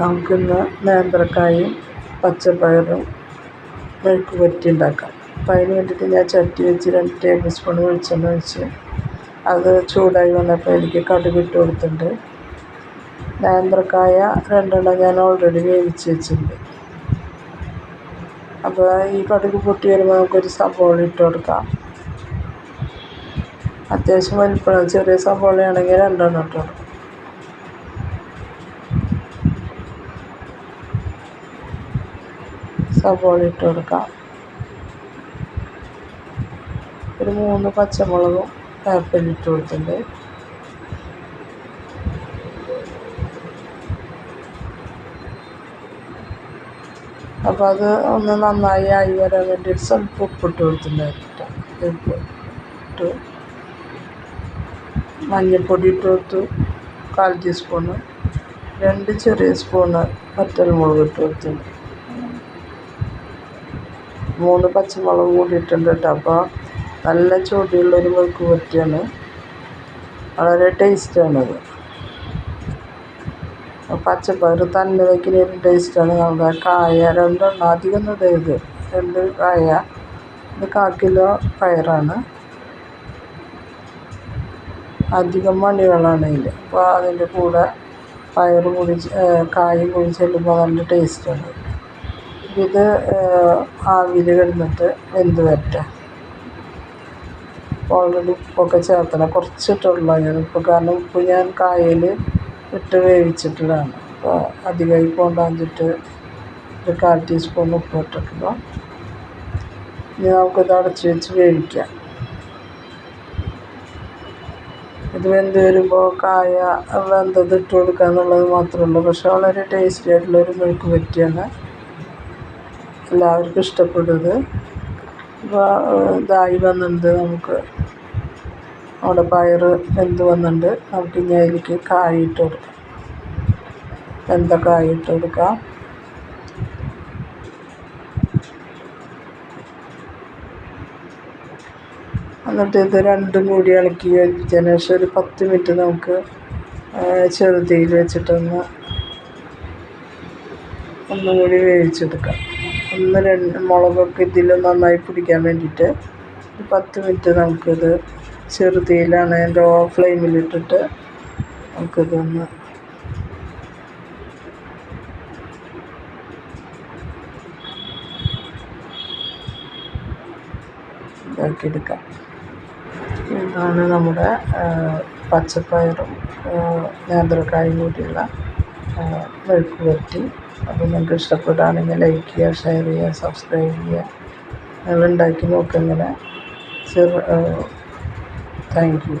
നമുക്കിന്ന് നേന്ത്രക്കായും പച്ചപ്പയറും മെഴുക്ക് പുരട്ടി ഉണ്ടാക്കാം അപ്പം അതിന് വേണ്ടിയിട്ട് ഞാൻ ചട്ടി വെച്ച് രണ്ട് ടേബിൾ സ്പൂൺ വെളിച്ചെണ്ണ ഒഴിച്ച് അത് ചൂടായി വന്നപ്പോൾ എനിക്ക് കടുക് ഇട്ട് കൊടുത്തിട്ടുണ്ട്. നേന്ത്രക്കായ രണ്ടെണ്ണം ഞാൻ ഓൾറെഡി വേവിച്ച് വെച്ചിട്ടുണ്ട്. അപ്പോൾ ഈ കടുക് പൊട്ടി വരുമ്പോൾ നമുക്കൊരു സബോള ഇട്ട് കൊടുക്കാം. അത്യാവശ്യം വലിപ്പമുള്ള ചെറിയ സബോളയാണെങ്കിൽ രണ്ടെണ്ണം ഇട്ട് കൊടുക്കാം. സവോള ഇട്ട് കൊടുക്കാം. ഒരു മൂന്ന് പച്ചമുളകും വേപ്പില ഇട്ട് കൊടുത്തിട്ടുണ്ട്. അപ്പോൾ അത് ഒന്ന് നന്നായി ആയി വരാൻ വേണ്ടിയിട്ട് സ്വല്പം ഉപ്പിട്ട് കൊടുത്തിട്ടുണ്ടായിരുന്നു ഉപ്പ് ഇട്ടു മഞ്ഞൾപ്പൊടി ഇട്ട് കൊടുത്തു കാൽ ടീസ്പൂണ്. രണ്ട് ചെറിയ സ്പൂണ് വറ്റൽമുളക് ഇട്ട് കൊടുത്തിട്ടുണ്ട്. മൂന്ന് പച്ചമുളക് കൂടി ഇട്ടിട്ടുണ്ട് കേട്ടോ അപ്പോൾ നല്ല ചൊടിയുള്ളൊരു മെഴുക്ക് പുരട്ടിയാണ് വളരെ ടേസ്റ്റാണത് പച്ചപ്പയർ തന്നെ വയ്ക്കുന്ന ഒരു ടേസ്റ്റാണ് നമ്മുടെ കായ രണ്ടെണ്ണം അധികം ഇത് രണ്ട് കായ ഇത് കാക്കിലോ കിലോ പയറാണ്. അധികം മണികളാണ് ഇതിൽ അപ്പോൾ അതിന്റെ കൂടെ പയർ കൂടി കായും കൂടി ചെല്ലുമ്പോൾ നല്ല ടേസ്റ്റാണ് ഇത് ആവിയിൽ കിടന്നിട്ട് വെന്ത് വരട്ടെ ഓൾറെഡി ഉപ്പൊക്കെ ചേർത്തണം കുറച്ചിട്ടുള്ളൂ ഞാൻ. ഉപ്പ് കാരണം ഉപ്പ് ഞാൻ കായയിൽ ഇട്ട് വേവിച്ചിട്ടതാണ്. അപ്പോൾ അധികമായി കൊണ്ടാഞ്ഞിട്ട് ഒരു കാൽ ടീസ്പൂൺ ഉപ്പ് ഇട്ടിട്ടുണ്ടോ ഇനി നമുക്കിത് അടച്ച് വെച്ച് വേവിക്കാം. ഇത് വെന്ത് വരുമ്പോൾ കായ വെന്തത് ഇട്ട് കൊടുക്കുക എന്നുള്ളത് മാത്രമേ ഉള്ളൂ. പക്ഷെ വളരെ ടേസ്റ്റി ആയിട്ടുള്ളൊരു മെഴുക്ക് പറ്റിയാണ്. എല്ലാവർക്കും ഇഷ്ടപ്പെടുന്നത്. അപ്പോൾ ഇതായി വന്നിട്ടുണ്ട് നമുക്ക്. നമ്മുടെ പയർ വെന്ത് വന്നിട്ടുണ്ട്. നമുക്കിനി അതിലേക്ക് കായിട്ട് കൊടുക്കാം. വെന്ത കായിട്ട് കൊടുക്കാം. എന്നിട്ട് ഇത് രണ്ടും കൂടി ഇളക്കി യോജിപ്പിച്ചതിന് ശേഷം ഒരു പത്ത് മിനിറ്റ് നമുക്ക് ചെറുതീയിൽ വെച്ചിട്ടൊന്ന് ഒന്നും കൂടി വേവിച്ചെടുക്കാം. ഒന്ന് രണ്ട് മുളകൊക്കെ ഇതിൽ നന്നായി പിടിക്കാൻ വേണ്ടിയിട്ട് പത്ത് മിനിറ്റ് നമുക്കിത് ചെറുതീയിലാണ് ലോ ഫ്ലെയിമിലിട്ടിട്ട് നമുക്കിതൊന്ന് ഇതാക്കിയെടുക്കാം. ഇതാണ് നമ്മുടെ പച്ചപ്പയറും നേന്ത്രക്കായും കൂടിയുള്ള മെഴുക്ക് പറ്റി അപ്പോൾ നിങ്ങൾക്ക് ഇഷ്ടപ്പെടുകയാണെങ്കിൽ ലൈക്ക് ചെയ്യുക ഷെയർ ചെയ്യുക സബ്സ്ക്രൈബ് ചെയ്യുക. നിങ്ങൾ ഉണ്ടാക്കി ചെറു താങ്ക് യു